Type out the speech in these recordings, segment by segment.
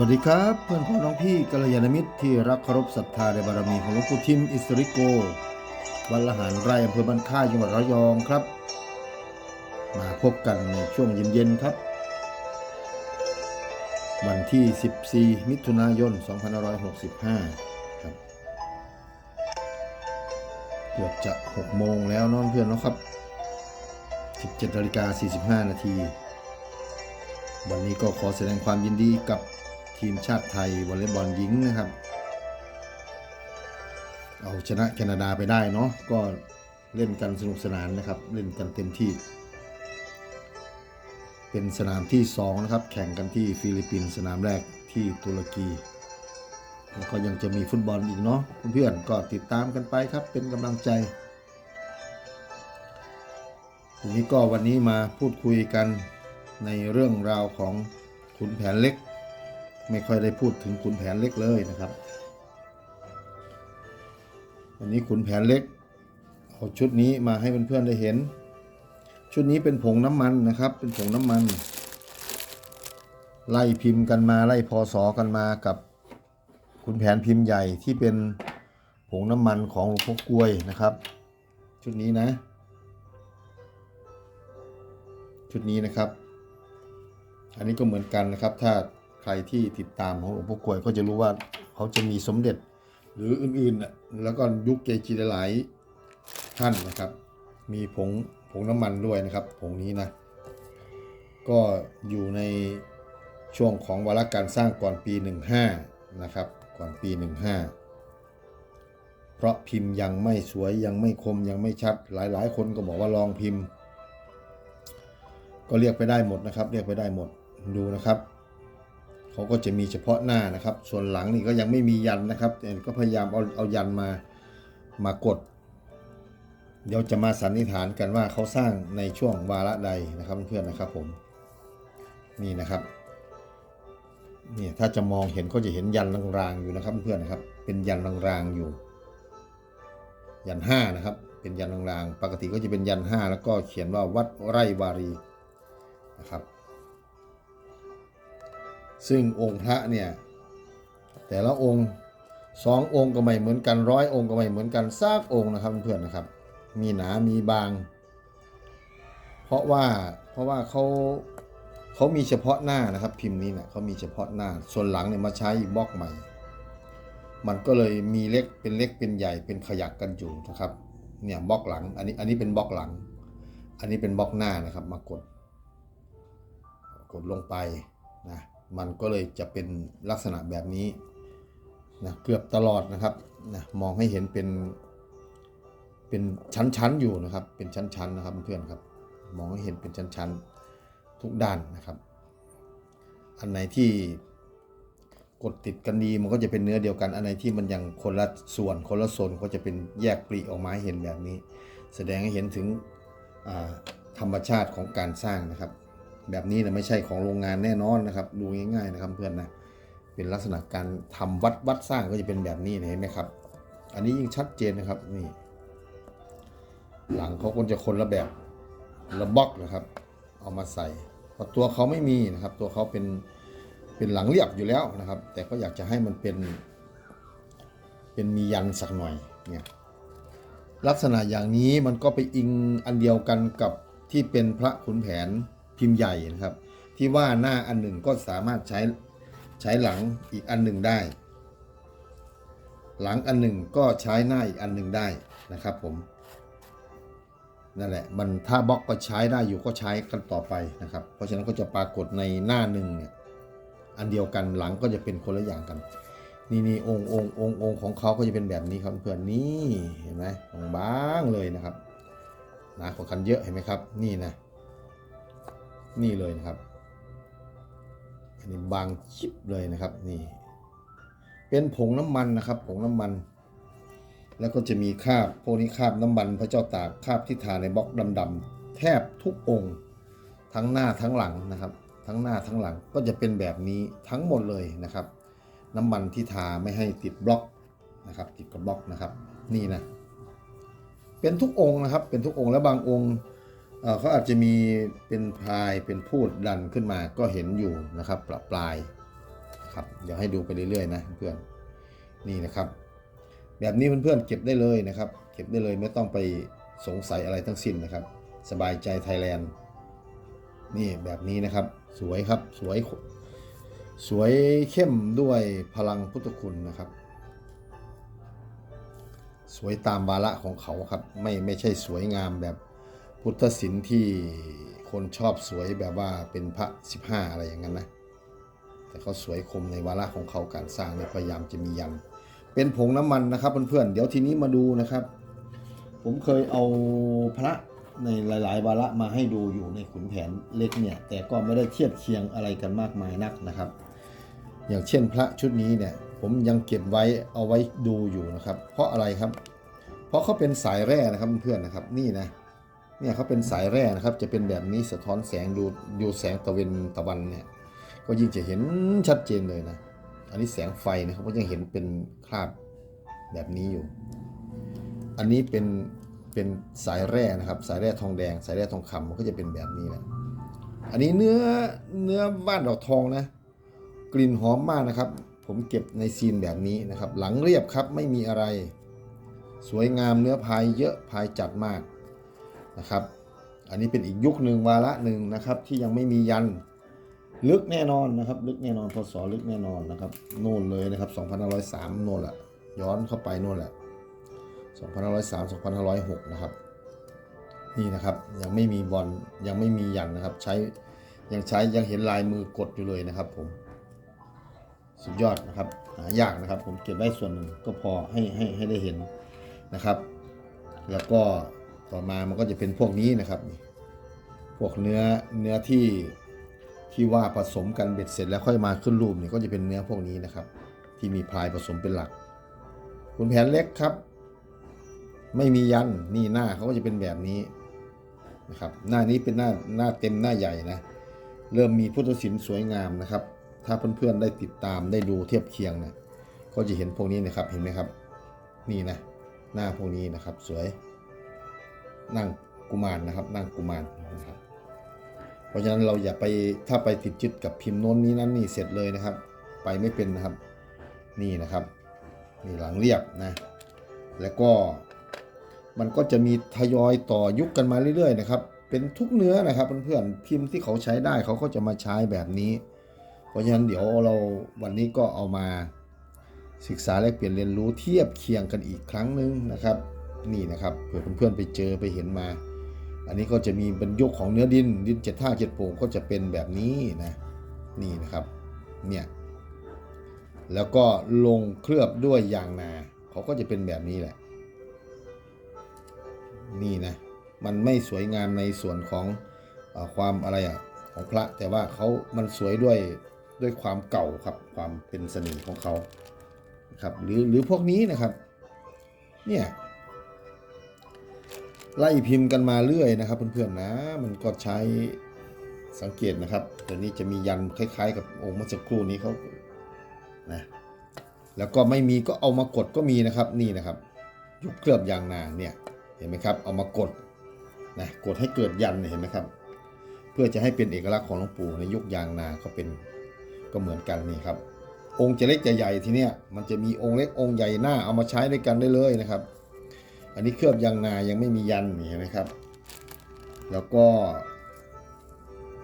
วัสดีครับ เพื่อนพ้องน้องพี่กัลยาณมิตรที่รักเคารพศรัทธาในบารมีของหลวงปู่ทิมอิสริโกวัดละหารไร่อำเภอบ้านค่ายจังหวัดระยองครับ มาพบกันในช่วงเย็นๆครับ วันที่ 14 มิถุนายน 2565 ครับเกือบจะ 6 โมงแล้วเนอนเพื่อนนะครับ 17นาฬิกา45 นาทีวันนี้ก็ขอแสดงความยินดีกับ ทีมชาติไทยวอลเลย์บอลหญิงนะครับ เอาชนะแคนาดาไปได้เนาะก็เล่นกันสนุกสนานนะครับ เล่นกันเต็มที่ เป็นสนามที่2นะครับ แข่งกันที่ฟิลิปปินส์สนามแรกที่ตุรกีแล้วก็ยังจะมีฟุตบอลอีกเนาะเพื่อนๆก็ติดตามกันไปครับเป็นกำลังใจทีนี้ก็วันนี้มาพูดคุยกันในเรื่องราวของขุนแผนเล็ก ไม่ค่อยได้พูดถึงขุนแผนเล็กเลยนะครับ วันนี้ขุนแผนเล็กเอาชุดนี้มาให้เพื่อนๆได้เห็น ชุดนี้เป็นผงน้ำมันนะครับ เป็นผงน้ำมัน ไล่พิมพ์กันมาไล่พอสอกันมากับขุนแผนพิมพ์ใหญ่ที่เป็นผงน้ำมันของหลวงพ่อกล้วยนะครับ ชุดนี้นะ ชุดนี้นะครับ อันนี้ก็เหมือนกันนะครับถ้า ใครที่ติดตามของหลวงพ่อกวยก็จะรู้ว่าเขาจะมีสมเด็จหรืออื่นๆ แล้วก็ยุคเกจิหลายท่านนะครับ มีผงผงน้ำมันด้วยนะครับผงนี้นะ ก็อยู่ในช่วงของวาระการสร้างก่อนปี 15 นะครับ ก่อนปี 15 เพราะพิมพ์ยังไม่สวยยังไม่คมยังไม่ชัด หลายๆ คนก็บอกว่าลองพิมพ์ ก็เรียกไปได้หมดนะครับ เรียกไปได้หมดดูนะครับ เขาก็จะมีเฉพาะหน้านะครับ ส่วนหลังนี่ก็ยังไม่มียันนะครับแต่ก็พยายามเอาเอายันมามากด เดี๋ยวจะมาสันนิษฐานกันว่าเขาสร้างในช่วงวาระใดนะครับเพื่อนนะครับผมนี่นะครับนี่ถ้าจะมองเห็นก็จะเห็นยันรางๆอยู่นะครับเพื่อนนะครับ เป็นยันรางๆอยู่ ยันห้านะครับ เป็นยันรางๆปกติก็จะเป็นยันห้าแล้วก็เขียนว่าวัดไร่วารีนะครับ ซึ่งองค์พระเนี่ยแต่ละองค์สององค์ก็ไม่เหมือนกันร้อยองค์ก็ไม่เหมือนกันซากองค์นะครับเพื่อนๆนะครับ มีหนา มีบาง เพราะว่าเพราะว่าเขาเขามีเฉพาะหน้านะครับ พิมพ์นี้เนี่ยเขามีเฉพาะหน้าส่วนหลังเนี่ยมาใช้บล็อกใหม่ มันก็เลยมีเล็กเป็นเล็กเป็นใหญ่เป็นขยักกันอยู่นะครับเนี่ยบล็อกหลังอันนี้อันนี้เป็นบล็อกหลัง อันนี้เป็นบล็อกหน้านะครับมากดกดลงไปนะ มันก็เลยจะเป็นลักษณะแบบนี้นะเกือบตลอดนะครับนะมองให้เห็นเป็นเป็นชั้นๆอยู่นะครับ เป็นชั้นๆนะครับเพื่อนครับ มองให้เห็นเป็นชั้นๆทุกด้านนะครับ อันไหนที่กดติดกันดีมันก็จะเป็นเนื้อเดียวกัน อันไหนที่มันยังคนละส่วนคนละโซนก็จะเป็นแยกปลีออกมาให้เห็นแบบนี้ แสดงให้เห็นถึงธรรมชาติของการสร้างนะครับ แบบนี้นะไม่ใช่ของโรงงานแน่นอนนะครับ ดูง่ายๆนะครับเพื่อนนะเป็นลักษณะการทำวัดวัดสร้างก็จะเป็นแบบนี้เห็นไหมครับ อันนี้ยิ่งชัดเจนนะครับนี่หลังเขาก็จะคนละแบบละบล็อกนะครับ เอามาใส่เพราะตัวเขาไม่มีนะครับ ตัวเขาเป็นเป็นหลังเรียบอยู่แล้วนะครับ แต่ก็อยากจะให้มันเป็น เป็นมียันสักหน่อยเนี่ยลักษณะอย่างนี้มันก็ไปอิงอันเดียวกันกับที่เป็นพระขุนแผน พิมพ์ใหญ่นะครับ ที่ว่าหน้าอันหนึ่งก็สามารถใช้ใช้หลังอีกอันหนึ่งได้ หลังอันหนึ่งก็ใช้หน้าอีกอันหนึ่งได้นะครับผมนั่นแหละมันถ้าบล็อกก็ใช้ได้อยู่ก็ใช้กันต่อไปนะครับ เพราะฉะนั้นก็จะปรากฏในหน้าหนึ่งเนี่ยอันเดียวกันหลังก็จะเป็นคนละอย่างกัน นี่นี่องค์องค์องค์องค์ของเขาก็จะเป็นแบบนี้ครับเพื่อนนี่เห็นไหมบางเลยนะครับหนาของคันเยอะเห็นไหมครับ นี่นะ นี่เลยนะครับอันนี้บางชิบเลยนะครับนี่ เป็นผงน้ำมันนะครับ ผงน้ำมัน แล้วก็จะมีคราบพวกนี้คราบน้ำมัน พระเจ้าตากคราบที่ทาในบล็อกดำๆแทบทุกองค์ ทั้งหน้าทั้งหลังนะครับ ทั้งหน้าทั้งหลังก็จะเป็นแบบนี้ทั้งหมดเลยนะครับ น้ำมันที่ทาไม่ให้ติดบล็อกนะครับติดกับบล็อกนะครับ นี่นะเป็นทุกองค์นะครับ เป็นทุกองค์แล้วบางองค์ เขาอาจจะมีเป็นพายเป็นพูดดันขึ้นมาก็เห็นอยู่นะครับปลาปลายครับเดี๋ยวให้ดูไปเรื่อยๆนะเพื่อนนี่นะครับ แบบนี้เพื่อนๆเก็บได้เลยนะครับ เก็บได้เลยไม่ต้องไปสงสัยอะไรทั้งสิ้นนะครับ สบายใจไทยแลนด์นี่แบบนี้นะครับ สวยครับสวยสวยเข้มด้วยพลังพุทธคุณนะครับ สวยตามวาระของเขาครับ ไม่ไม่ใช่สวยงามแบบ พุทธศิลป์ที่คนชอบสวยแบบว่าเป็นพระ15อะไรอย่างนั้นนะ แต่เขาสวยคมในวาระของเขาการสร้างเนี่ยพยายามจะมียัน เป็นผงน้ำมันนะครับเพื่อนๆเดี๋ยวทีนี้มาดูนะครับ ผมเคยเอาพระในหลาย ๆ วาระมาให้ดูอยู่ในขุนแผนเล็กเนี่ย แต่ก็ไม่ได้เทียบเคียงอะไรกันมากมายนักนะครับ อย่างเช่นพระชุดนี้เนี่ย ผมยังเก็บไว้เอาไว้ดูอยู่นะครับ เพราะอะไรครับ เพราะเขาเป็นสายแร่นะครับเพื่อนๆนะครับนี่นะ เนี่ยเขาเป็นสายแร่นะครับ จะเป็นแบบนี้สะท้อนแสงดูดูแสงตะเวนตะวันเนี่ย ก็ยิ่งจะเห็นชัดเจนเลยนะ อันนี้แสงไฟนะครับก็ยังเห็นเป็นคราบแบบนี้อยู่ อันนี้เป็นเป็นสายแร่นะครับ สายแร่ทองแดง สายแร่ทองคำมันก็จะเป็นแบบนี้แหละ อันนี้เนื้อเนื้อบ้านดอกทองนะ กลิ่นหอมมากนะครับ ผมเก็บในซีนแบบนี้นะครับ หลังเรียบครับไม่มีอะไร สวยงามเนื้อพายเยอะพายจัดมาก นะครับ อันนี้เป็นอีกยุคหนึ่งวาระหนึ่งนะครับที่ยังไม่มียันลึกแน่นอนนะครับ ลึกแน่นอนพศลึกแน่นอนนะครับโน่นเลยนะครับ2503โน่นแหละย้อนเข้าไปโน่นแหละ2503 2506นะครับนี่นะครับยังไม่มีบอลยังไม่มียันนะครับ ใช้ยังใช้ยังเห็นลายมือกดอยู่เลยนะครับผมสุดยอดนะครับหายากนะครับ ผมเก็บไว้ส่วนหนึ่งก็พอให้ให้ให้ได้เห็นนะครับ แล้วก็ ต่อมามันก็จะเป็นพวกนี้นะครับนี่พวกเนื้อเนื้อที่ที่ว่าผสมกันเบ็ดเสร็จแล้วค่อยมาขึ้นรูปเนี่ยก็จะเป็นเนื้อพวกนี้นะครับ ที่มีพลายผสมเป็นหลักคุณแผนเล็กครับ ไม่มียันนี่หน้าเขาก็จะเป็นแบบนี้นะครับ หน้านี้เป็นหน้าหน้าเต็มหน้าใหญ่นะเริ่มมีพุทธศิลป์สวยงามนะครับ ถ้าเพื่อนๆได้ติดตามได้ดูเทียบเคียงนะก็จะเห็นพวกนี้นะครับเห็นไหมครับ นี่นะ หน้าพวกนี้นะครับสวย นั่งกุมารนะครับนั่งกุมารนะครับ เพราะฉะนั้นเราอย่าไปถ้าไปติดยึดกับพิมพ์โน้นนี้นั้นนี่เสร็จเลยนะครับ ไปไม่เป็นนะครับนี่นะครับนี่หลังเรียบนะแล้วก็มันก็จะมีทยอยต่อยุคกันมาเรื่อยๆนะครับเป็นทุกเนื้อนะครับเพื่อนๆพิมพ์ที่เขาใช้ได้เขาก็จะมาใช้แบบนี้ เพราะฉะนั้นเดี๋ยวเราวันนี้ก็เอามาศึกษาแลกเปลี่ยนเรียนรู้เทียบเคียงกันอีกครั้งหนึ่งนะครับ นี่นะครับเผื่อเพื่อนๆไปเจอไปเห็นมา อันนี้ก็จะมีบรรยกของเนื้อดินดินเจ็ดท่าเจ็ดโป่งก็จะเป็นแบบนี้นะนี่นะครับเนี่ยแล้วก็ลงเคลือบด้วยยางนาเขาก็จะเป็นแบบนี้แหละ นี่นะมันไม่สวยงามในส่วนของอความอะไรอะของพระแต่ว่าเขามันสวยด้วยด้วยความเก่าครับความเป็นเสนิมของเขาครับหรือหรือพวกนี้นะครับ เนี่ย ไล่พิมพ์กันมาเรื่อยนะครับ เพื่อนๆนะมันก็ใช้สังเกตนะครับตัวนี้จะมียันคล้าย ๆ กับองค์เมื่อสักครู่นี้เขานะแล้วก็ไม่มีก็เอามากดก็มีนะครับนี่นะครับยุคเคลือบยางนาเนี่ยเห็นไหมครับ เอามากดนะกดให้เกิดยันเนี่ยเห็นไหมครับ เพื่อจะให้เป็นเอกลักษณ์ของหลวงปู่ในยุคยางนาก็เป็นก็เหมือนกันนี่ครับ องค์จะเล็กจะใหญ่ทีเนี้ยมันจะมีองค์เล็กองค์ใหญ่หน้าเอามาใช้ด้วยกันได้เลยนะครับ อันนี้เคลือบยางนายังไม่มียันเห็นไหมครับ แล้วก็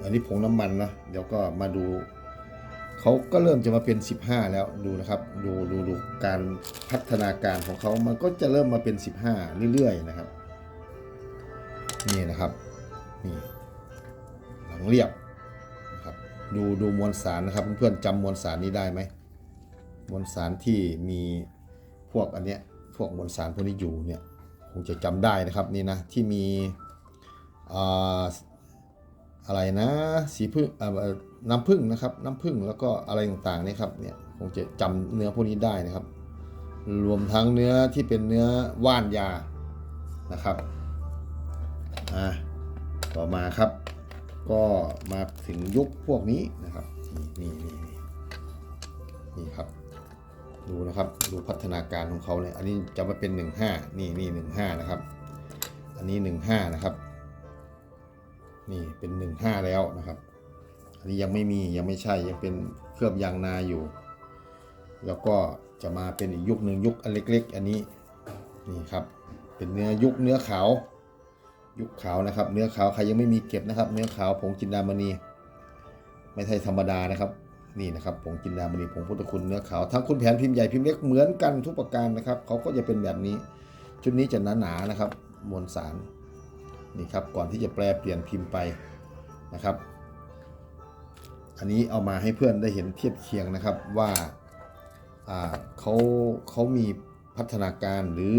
อันนี้ผงน้ำมันนะเดี๋ยวก็มาดูเขาก็เริ่มจะมาเป็น 15 แล้วดูนะครับ ดูดูดูการพัฒนาการของเขามันก็จะเริ่มมาเป็น 15 เรื่อยๆนะครับ นี่นะครับนี่หลังเรียบนะครับดูดูมวลสารนะครับเพื่อนๆจำมวลสารนี้ได้ไหมมวลสารที่มีพวกอันเนี้ยพวกมวลสารพวกนี้อยู่เนี่ย คงจะจำได้นะครับนี่นะที่มีอะไรนะสีพึ่งน้ำพึ่งนะครับน้ำพึ่งแล้วก็อะไรต่างๆนี่ครับเนี่ยคงจะจำเนื้อพวกนี้ได้นะครับ รวมทั้งเนื้อที่เป็นเนื้อว่านยานะครับอ่าต่อมาครับ ก็มาถึงยุคพวกนี้นะครับนี่นี่นี่นี่ครับ ดูนะครับ ดูพัฒนาการของเขาเนี่ยอันนี้จะมาเป็น 15 นี่นี่15นะครับ อันนี้ 15 นะครับ นี่เป็น 15 แล้วนะครับ อันนี้ยังไม่มียังไม่ใช่ยังเป็นเคลือบยางนาอยู่ แล้วก็จะมาเป็นอีกยุคหนึ่งยุคอันเล็ก ๆ อันนี้นี่ครับเป็นเนื้อยุคเนื้อขาว ยุคขาวนะครับ เนื้อขาวใครยังไม่มีเก็บนะครับ เนื้อขาวผงจินดามณีไม่ใช่ธรรมดานะครับ นี่นะครับผงจินดามณีผงพุทธคุณเนื้อขาวทั้งคุณแผนพิมพ์ใหญ่พิมพ์เล็กเหมือนกันทุกประการนะครับเขาก็จะเป็นแบบนี้ ชุดนี้จะหนาๆนะครับ มวลสารนี่ครับก่อนที่จะแปลเปลี่ยนพิมพ์ไปนะครับ อันนี้เอามาให้เพื่อนได้เห็นเทียบเคียงนะครับว่าเขาเขามีพัฒนาการหรือ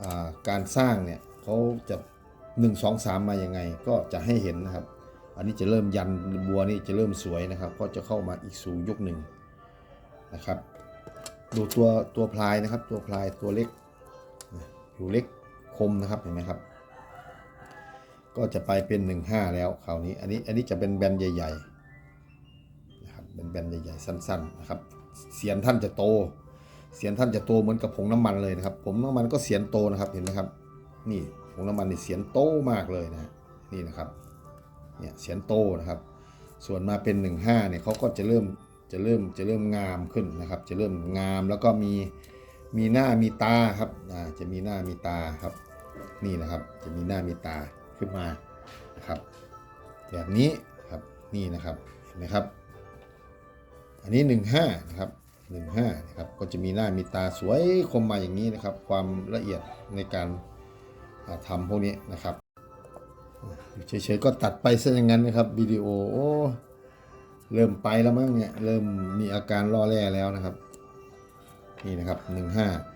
อการสร้างเนี่ยเขาจะ 1 2 3 มายังไงก็จะให้เห็นนะครับ อันนี้จะเริ่มยันบัวนี่จะเริ่มสวยนะครับ ก็จะเข้ามาอีกสู่ยุคหนึ่งนะครับ ดูตัวตัวพลายนะครับ ตัวพลายตัวเล็กผิวเล็กคมนะครับเห็นไหมครับ ก็จะไปเป็น 15 แล้วคราวนี้อันนี้อันนี้จะเป็นแบนใหญ่ๆนะครับเป็นแบนใหญ่ๆสั้น ๆนะครับเสียนท่านจะโต เสียนท่านจะโตเหมือนกับผงน้ำมันเลยนะครับผงน้ำมันก็เสียนโตนะครับเห็นไหมครับ นี่ผงน้ำมันนี่เสียนโตมากเลยนะนี่นะครับ เนี่ยเสียนโตนะครับ ส่วนมาเป็น 15เนี่ยเขาก็จะเริ่มจะเริ่มจะเริ่มงามขึ้นนะครับ จะเริ่มงามแล้วก็มีมีหน้ามีตาครับอ่าจะมีหน้ามีตาครับ นี่นะครับจะมีหน้ามีตาขึ้นมานะครับ แบบนี้ครับนี่นะครับเห็นไหมครับ อันนี้ 15นะครับ15นะครับก็จะมีหน้ามีตาสวยคมมาอย่างนี้นะครับ ความละเอียดในการทำพวกนี้นะครับ อยู่เฉยๆก็ตัดไปซะอย่างนั้นนะครับวิดีโอโอ้เริ่มไปแล้วมั้งเนี่ยเริ่มมีอาการล่อแร่แล้วนะครับ นี่นะครับ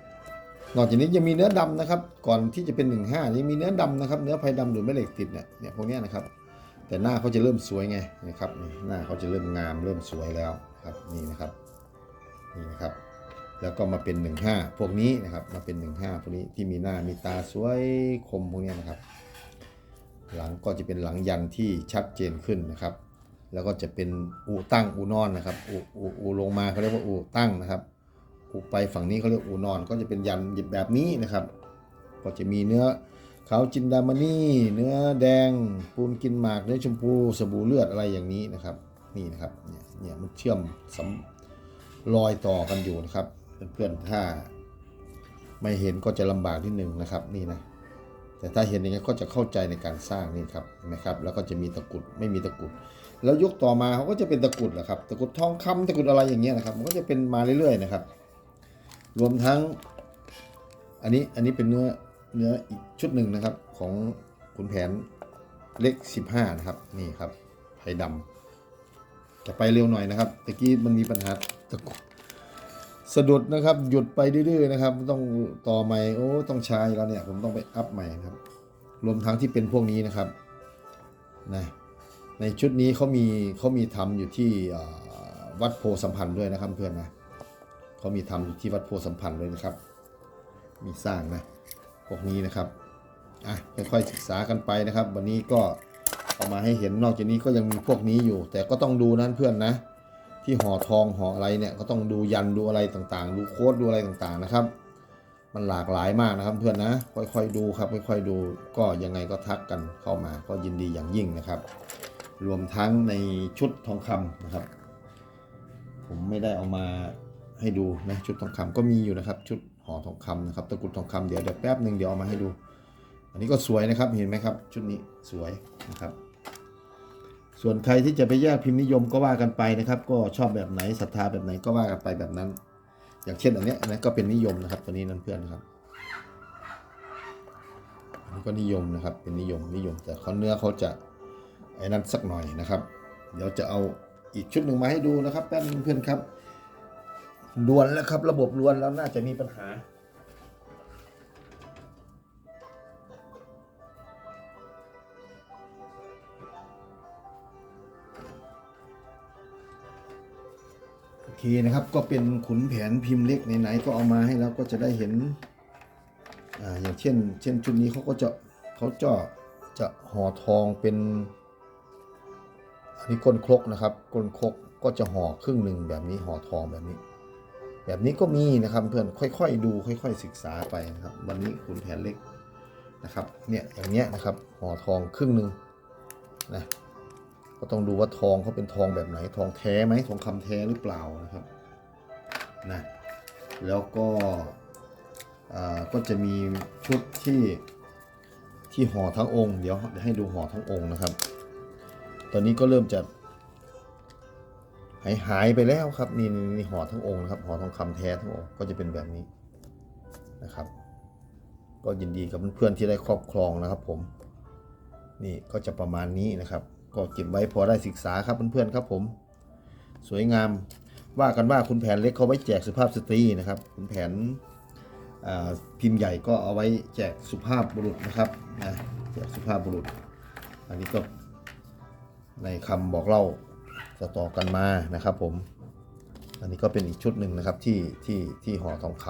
15นอกจากนี้ยังมีเนื้อดำนะครับ ก่อนที่จะเป็น15ยังมีเนื้อดำนะครับ เนื้อไผ่ดำหรือแม่เหล็กติดเนี่ยเนี่ยพวกนี้นะครับ แต่หน้าเขาจะเริ่มสวยไงนะครับหน้าเขาจะเริ่มงามเริ่มสวยแล้วครับนี่นะครับนี่นะครับ แล้วก็มาเป็น 15 พวกนี้นะครับมาเป็น 15พวกนี้ที่มีหน้ามีตาสวยคมพวกนี้นะครับ หลังก็จะเป็นหลังยันที่ชัดเจนขึ้นนะครับ แล้วก็จะเป็นอูตั้งอูนอนนะครับอูอูอูลงมาเขาเรียกว่าอูตั้งนะครับอูไปฝั่งนี้เขาเรียกอูนอน ก็จะเป็นยันแบบนี้นะครับ ก็จะมีเนื้อขาวจินดามณีเนื้อแดงปูนกินหมากเนื้อชมพูสบู่เลือดอะไรอย่างนี้นะครับนี่นะครับเนี่ยเนี่ยมันเชื่อมสำรอยต่อกันอยู่นะครับเพื่อนๆถ้าไม่เห็นก็จะลำบากนิดหนึ่งนะครับนี่นะ แต่ถ้าเห็นอย่างนี้ก็จะเข้าใจในการสร้างนี่ครับนะครับแล้วก็จะมีตะกุดไม่มีตะกุด แล้วยุคต่อมาเขาก็จะเป็นตะกุดแหละครับตะกุดทองคำตะกุดอะไรอย่างเงี้ยนะครับมันก็จะเป็นมาเรื่อยๆนะครับ รวมทั้ง อันนี้อันนี้เป็นเนื้อเนื้ออีกชุดหนึ่งนะครับของขุนแผนเล็ก15 นะครับนี่ครับไผ่ดำจะไปเร็วหน่อยนะครับตะกี้มันมีปัญหาตะกุด สะดุดนะครับหยุดไปดื้อๆนะครับ ต้องต่อใหม่โอ้ต้องใช้แล้วเนี่ย ผมต้องไปอัพใหม่ครับ รวมทั้งที่เป็นพวกนี้นะครับนะในชุดนี้เขามีเขามีทำอยู่ที่วัดโพสัมพันธ์ด้วยนะครับเพื่อนนะเขามีทำอยู่ที่วัดโพสัมพันธ์เลยนะครับ มีสร้างนะพวกนี้นะครับอะค่อยๆศึกษากันไปนะครับ วันนี้ก็เอามาให้เห็นนอกจากนี้ก็ยังมีพวกนี้อยู่ แต่ก็ต้องดูนั้นเพื่อนนะ ที่ห่อทองห่ออะไรเนี่ยก็ต้องดูยันดูอะไรต่างๆ ดูโค้ดดูอะไรต่างๆนะครับ มันหลากหลายมากนะครับเพื่อนนะ ค่อยๆดูครับค่อยๆดูก็ยังไงก็ทักกันเข้ามาก็ยินดีอย่างยิ่งนะครับ รวมทั้งในชุดทองคำนะครับ ผมไม่ได้เอามาให้ดูนะชุดทองคำก็มีอยู่นะครับ ชุดห่อทองคำนะครับตะกรุดทองคำเดี๋ยวเดี๋ยวแป๊บหนึ่งเดี๋ยวเอามาให้ดู อันนี้ก็สวยนะครับเห็นไหมครับ ชุดนี้สวยนะครับ ส่วนใครที่จะไปแยกพิมพ์นิยมก็ว่ากันไปนะครับ ก็ชอบแบบไหนศรัทธาแบบไหนก็ว่ากันไปแบบนั้น อย่างเช่นอันเนี้ยอันนี้ก็เป็นนิยมนะครับ ตัวนี้นั่นเพื่อนนะครับอันนี้ก็นิยมนะครับ เป็นนิยมนิยม แต่เขาเนื้อเขาจะไอ้นั้นสักหน่อยนะครับ เดี๋ยวจะเอาอีกชุดหนึ่งมาให้ดูนะครับแป๊บนึงเพื่อนครับลวนแล้วครับ ระบบลวนแล้วน่าจะมีปัญหา อเคนะครับก็เป็นขุนแผนพิมพ์เล็กไหนๆก็เอามาให้แล้วก็จะได้เห็นอ่าอย่างเช่น เช่นชุดนี้เขาก็จะเขาจะจะห่อทองเป็นอันนี้ก้นครกนะครับก้นครกก็จะห่อครึ่งหนึ่งแบบนี้ห่อทองแบบนี้ แบบนี้ก็มีนะครับเพื่อนค่อยๆดูค่อย ๆ ศึกษาไปนะครับ วันนี้ขุนแผนเล็กนะครับเนี่ยอย่างเนี้ยนะครับห่อทองครึ่งหนึ่งนะ ก็ต้องดูว่าทองเขาเป็นทองแบบไหน ทองแท้ไหมทองคำแท้หรือเปล่านะครับนะแล้วก็อ่าก็จะมีชุดที่ที่ห่อทั้งองค์ เดี๋ยวให้ดูห่อทั้งองค์นะครับ ตอนนี้ก็เริ่มจะหายหายไปแล้วครับนี่นี่นี่ห่อทั้งองค์นะครับห่อทองคำแท้ทั้งองค์ก็จะเป็นแบบนี้นะครับ ก็ยินดีกับเพื่อนๆที่ได้ครอบครองนะครับ ผม นี่ก็จะประมาณนี้นะครับ ก็เก็บไว้พอได้ศึกษาครับเพื่อนๆครับผม สวยงามว่ากันว่าคุณแผนเล็กเขาไว้แจกสุภาพสตรีนะครับคุณแผนพิมพ์ใหญ่ก็เอาไว้แจกสุภาพบุรุษนะครับนะแจกสุภาพบุรุษ อันนี้ก็ในคำบอกเล่าต่อกันมานะครับผม อันนี้ก็เป็นอีกชุดหนึ่งนะครับที่ที่ที่ห่อทองค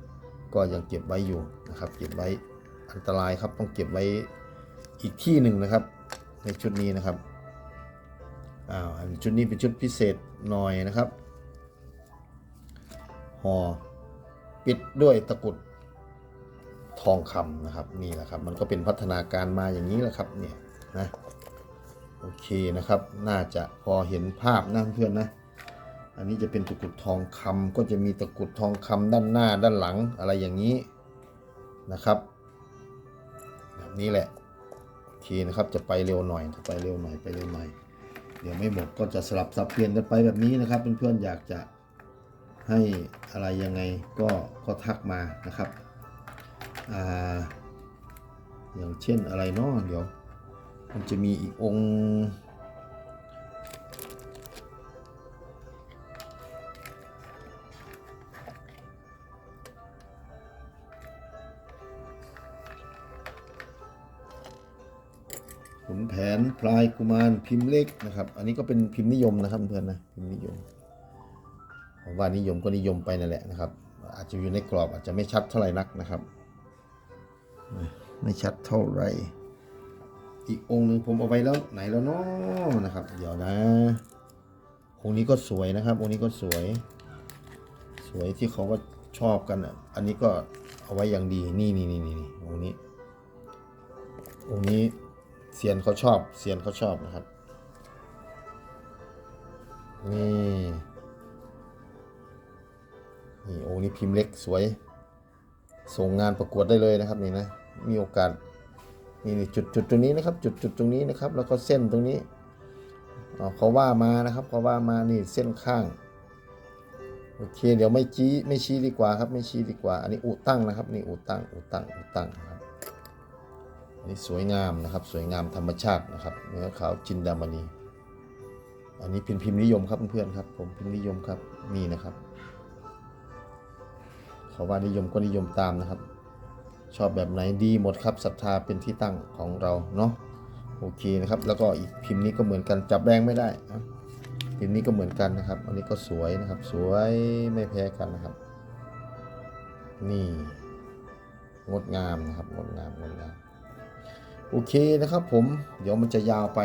ำก็ยังเก็บไว้อยู่นะครับ เก็บไว้อันตรายครับต้องเก็บไว้อีกที่หนึ่งนะครับ ในชุดนี้นะครับ อ้าวอันชุดนี้เป็นชุดพิเศษหน่อยนะครับห่อปิดด้วยตะกรุดทองคำนะครับนี่แหละครับ มันก็เป็นพัฒนาการมาอย่างนี้แหละครับเนี่ยนะโอเคนะครับ น่าจะพอเห็นภาพนะเพื่อนนะ อันนี้จะเป็นตะกรุดทองคำก็จะมีตะกรุดทองคำด้านหน้าด้านหลังอะไรอย่างนี้นะครับแบบนี้แหละโอเคนะครับจะไปเร็วหน่อยจะไปเร็วหน่อยไปเร็วหน่อย เดี๋ยวไม่หมดก็จะสลับสับเปลี่ยนกันไปแบบนี้นะครับ เพื่อนๆอยากจะให้อะไรยังไงก็ก็ทักมานะครับอ่าอย่างเช่นอะไรเนาะเดี๋ยว มันจะมีอีกองค์ นแผนพลายกุมารพิมพ์เล็กนะครับ อันนี้ก็เป็นพิมพ์นิยมนะครับเพื่อนนะพิมพ์นิยมผมว่านิยมก็นิยมไปนั่นแหละนะครับ อาจจะอยู่ในกรอบอาจจะไม่ชัดเท่าไหร่นักนะครับ ไม่ชัดเท่าไหร่อีกองค์หนึ่งผมเอาไว้แล้วไหนแล้วเนาะนะครับ เดี๋ยวนะองค์นี้ก็สวยนะครับ องค์นี้ก็สวย สวยที่เขาก็ชอบกันอะอันนี้ก็เอาไว้อย่างดีนี่นี่นี่นี่นี่องค์นี้องค์นี้ เซียนเขาชอบเซียนเขาชอบนะครับ นี่นี่โองนี้พิมพ์เล็กสวย ส่งงานประกวดได้เลยนะครับนี่นะ มีโอกาสนี่นี่จุดจุดตรงนี้นะครับ จุดจุดตรงนี้นะครับ แล้วก็เส้นตรงนี้เขาว่ามานะครับเขาว่ามานี่เส้นข้างโอเคเดี๋ยวไม่ชี้ไม่ชี้ดีกว่าครับไม่ชี้ดีกว่า อันนี้อุตั้งนะครับ นี่อุตั้งอุตั้งอุตั้งครับ อันนี้สวยงามนะครับ สวยงามธรรมชาตินะครับเนื้อขาวจินดามณี อันนี้พิมพ์นิยมครับเพื่อนๆครับ ผมพิมพ์นิยมครับนี่นะครับเขาว่านิยมก็นิยมตามนะครับ ชอบแบบไหนดีหมดครับศรัทธาเป็นที่ตั้งของเราเนาะโอเคนะครับ แล้วก็อีกพิมพ์นี้ก็เหมือนกันจับแรงไม่ได้นะพิมพ์นี้ก็เหมือนกันนะครับ อันนี้ก็สวยนะครับ สวยไม่แพ้กันนะครับ นี่งดงามนะครับงดงามงดงาม โอเคนะครับผมเดี๋ยวมันจะยาวไป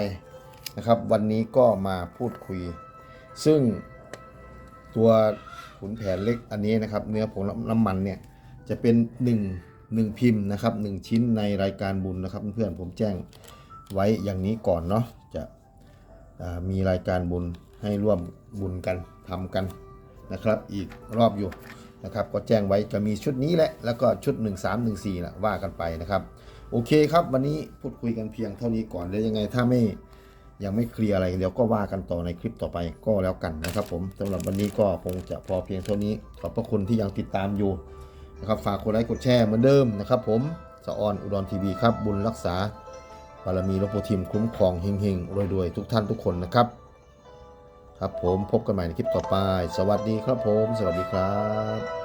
นะครับ วันนี้ก็มาพูดคุย ซึ่งตัวขุนแผนเล็กอันนี้นะครับ เนื้อผงน้ำมันเนี่ยจะเป็น1 1พิมพ์นะครับ1ชิ้นในรายการบุญนะครับ เพื่อนผมแจ้งไว้อย่างนี้ก่อนเนาะจะมีรายการบุญให้ร่วมบุญกันทำกันนะครับ อีกรอบอยู่นะครับ ก็แจ้งไว้จะมีชุดนี้แหละแล้วก็ชุด 1 3 1 4นะว่ากันไปนะครับ โอเคครับวันนี้พูดคุยกันเพียงเท่านี้ก่อนแล้วยังไงถ้าไม่ยังไม่เคลียร์อะไรเดี๋ยวก็ว่ากันต่อในคลิปต่อไปก็แล้วกันนะครับ ผมสำหรับวันนี้ก็คงจะพอเพียงเท่านี้ขอบพระคุณที่ยังติดตามอยู่นะครับฝากกดไลค์กดแชร์เหมือนเดิมนะครับ ผมสะออนอุดรทีวีครับบุญรักษาบารมีหลวงปู่ทิมคุ้มครองเฮงๆรวยๆทุกท่านทุกคนนะครับ ครับผมพบกันใหม่ในคลิปต่อไป สวัสดีครับผม สวัสดีครับ